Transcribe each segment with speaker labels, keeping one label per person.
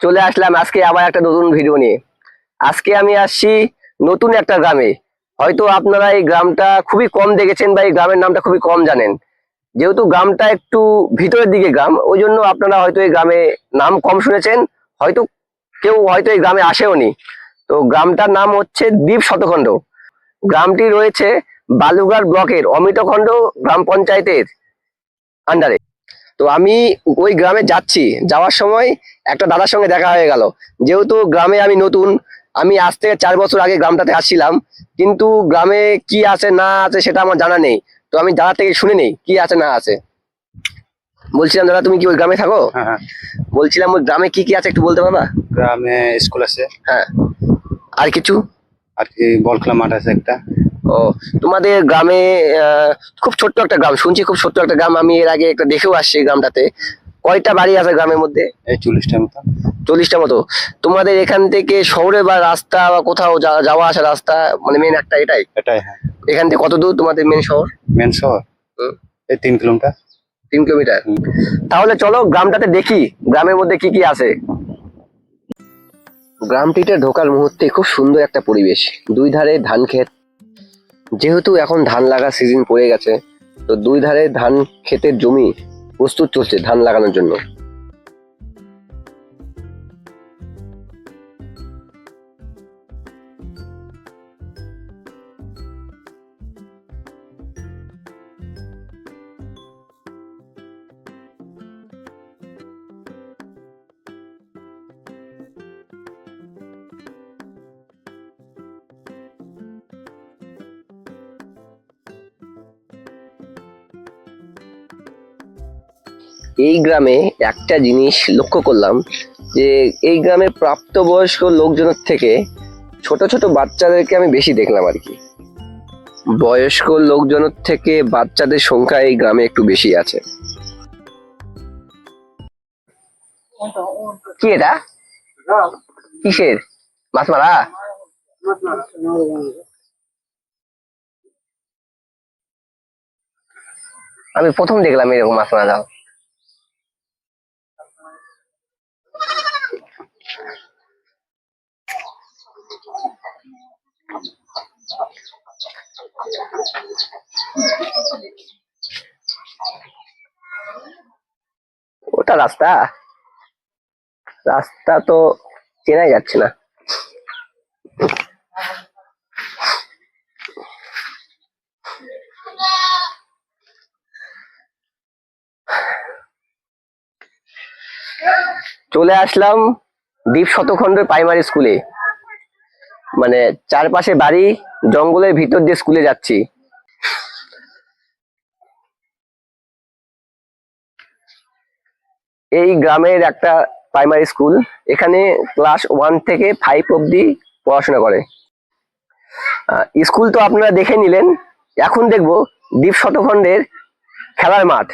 Speaker 1: চলে আসলাম আজকে আবার একটা নতুন ভিডিও নিয়ে। আজকে আমি আসছি নতুন একটা গ্রামে। হয়তো আপনারা এই গ্রামটা খুবই কম দেখেছেন বা এই গ্রামের নামটা খুবই কম জানেন। যেহেতু গ্রামটা একটু ভিতরের দিকে গ্রাম, ওই জন্য আপনারা হয়তো এই গ্রামে নাম কম শুনেছেন। হয়তো কেউ হয়তো এই গ্রামে আসেওনি তো গ্রামটার নাম হচ্ছে দ্বীপ শতখণ্ড। গ্রামটি রয়েছে বালুঘাট ব্লকের অমিতখণ্ড গ্রাম পঞ্চায়েতের আন্ডারে তো আমি ওই গ্রামে যাচ্ছি। যাওয়ার সময় একটা দাদার সঙ্গে দেখা হয়ে গেল। যেহেতু গ্রামে আমি নতুন আমি আজ থেকে চার বছর আগে গ্রামটাতে আসছিলাম কিন্তু গ্রামে কি আছে না আছে সেটা আমার জানা নেই। তো আমি দাদা থেকে শুনে নেই কি আছে না আছে। বলছিলাম দাদা তুমি কি ওই গ্রামে থাকো?
Speaker 2: হ্যাঁ হ্যাঁ।
Speaker 1: বলছিলাম ওই গ্রামে কি কি আছে একটু বলতে পারবা?
Speaker 2: গ্রামে স্কুল আছে।
Speaker 1: হ্যাঁ। আর কিছু?
Speaker 2: আর কি বল খেলা মাঠ আছে একটা।
Speaker 1: ও তোমাদের গ্রামে খুব ছোট্ট একটা গ্রাম শুনছি খুব ছোট্ট একটা গ্রাম আমি এর আগে একটা দেখেও আসছি গ্রামটাতে। কয়টা বাড়ি আছে গ্রামের মধ্যে?
Speaker 2: এই চল্লিশটার মতো।
Speaker 1: চল্লিশটা মতো। তোমাদের এখান থেকে শহরে বা রাস্তা বা কোথাও যাওয়া আসা রাস্তা মানে মেন একটা এটাই?
Speaker 2: এটাই হ্যাঁ।
Speaker 1: এখান থেকে কত দূর তোমাদের মেন শহর?
Speaker 2: মেন শহর? এই তিন কিলোমিটার।
Speaker 1: তিন কিলোমিটার। তাহলে চলো গ্রামটাতে দেখি গ্রামের মধ্যে কি কি আছে। গ্রামটিতে ঢোকার মুহূর্তে খুব সুন্দর একটা পরিবেশ। দুই ধারে ধান ক্ষেত। যেহেতু এখন ধান লাগা সিজন পড়ে গেছে তো দুই ধারে ধান ক্ষেতের জমি প্রস্তুত চলছে ধান লাগানোর জন্য। এই গ্রামে একটা জিনিস লক্ষ্য করলাম যে এই গ্রামে প্রাপ্তবয়স্ক লোকজনের থেকে ছোট ছোট বাচ্চাদেরকে আমি বেশি দেখলাম আর কি। বয়স্ক লোকজনের থেকে বাচ্চাদের সংখ্যা এই গ্রামে একটু বেশি আছে। কি এটা? কিসের? মাছ মারা আমি প্রথম দেখলাম এরকম মাছ মারা যাও ওটা রাস্তা? রাস্তা তো চেনাই যাচ্ছে না। চলে আসলাম দ্বীপ শতখণ্ডের প্রাইমারি স্কুলে মানে চারপাশে বাড়ি, জঙ্গলের ভিতর দিয়ে স্কুলে যাচ্ছি। এই গ্রামের একটা প্রাইমারি স্কুল এখানে ক্লাস ওয়ান থেকে ফাইভ অবধি পড়াশোনা করে। স্কুল তো আপনারা দেখে নিলেন, এখন দেখব দ্বীপ শতখণ্ডের খেলার মাঠ।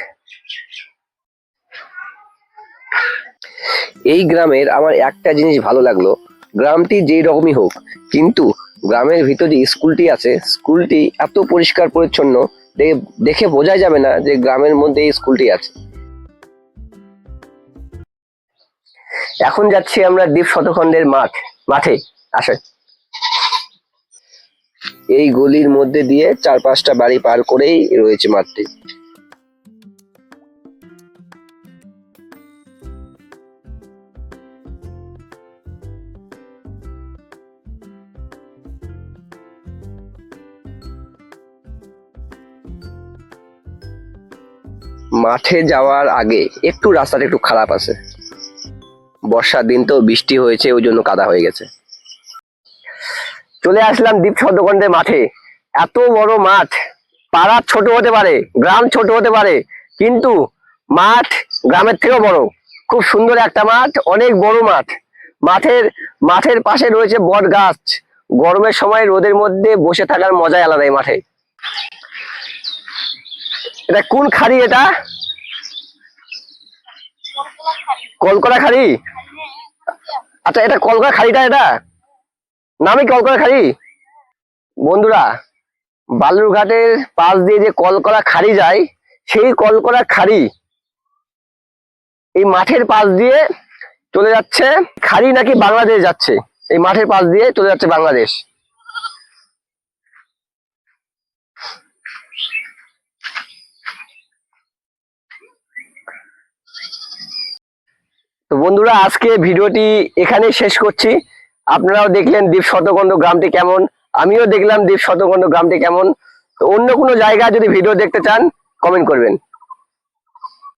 Speaker 1: এই গ্রামের আমার একটা জিনিস ভালো লাগল, গ্রামটি যেই রকমই হোক, কিন্তু গ্রামের ভিতরে যে স্কুলটি আছে স্কুলটি এত পরিষ্কার পরিচ্ছন্ন, দেখে- দেখে বোঝা যাবে না যে গ্রামের মধ্যে এই স্কুলটি আছে। এখন যাচ্ছি আমরা দ্বীপ শতখণ্ডের মাঠ, মাঠে, আসে। এই গলির মধ্যে দিয়ে চার পাঁচটা বাড়ি পার করেই রয়েছে মাঠটি। মাঠে যাওয়ার আগে একটু রাস্তাটা একটু খারাপ আছে। বর্ষার দিন তো বৃষ্টি হয়েছে, ওই জন্য কাদা হয়ে গেছে। চলে আসলাম দ্বীপ শতখণ্ডের মাঠে। এত বড় মাঠ, পাড়া ছোট হতে পারে, গ্রাম ছোট হতে পারে, কিন্তু মাঠ গ্রামের থেকেও বড়। খুব সুন্দর একটা মাঠ, অনেক বড় মাঠ। মাঠের মাঠের পাশে রয়েছে বট গাছ। গরমের সময় রোদের মধ্যে বসে থাকার মজাই আলাদা এই মাঠে। এটা কোন খাড়ি এটা? কলকরা খাড়ি আচ্ছা এটা কলকরা খাড়িটা এটা? নামই কলকরা খাড়ি বন্ধুরা, বালুরঘাটের পাশ দিয়ে যে কলকরা খাড়ি যায়, সেই কলকরা খাড়ি এই মাঠের পাশ দিয়ে চলে যাচ্ছে, খাড়ি নাকি বাংলাদেশ যাচ্ছে? এই মাঠের পাশ দিয়ে চলে যাচ্ছে বাংলাদেশ। তো বন্ধুরা, আজকে ভিডিওটি এখানে শেষ করছি। আপনারাও দেখলেন দ্বীপ শতকণ্ড গ্রামটি কেমন, আমিও দেখলাম দ্বীপ শতকণ্ড গ্রামটি কেমন। তো অন্য কোনো জায়গা যদি ভিডিও দেখতে চান কমেন্ট করবেন।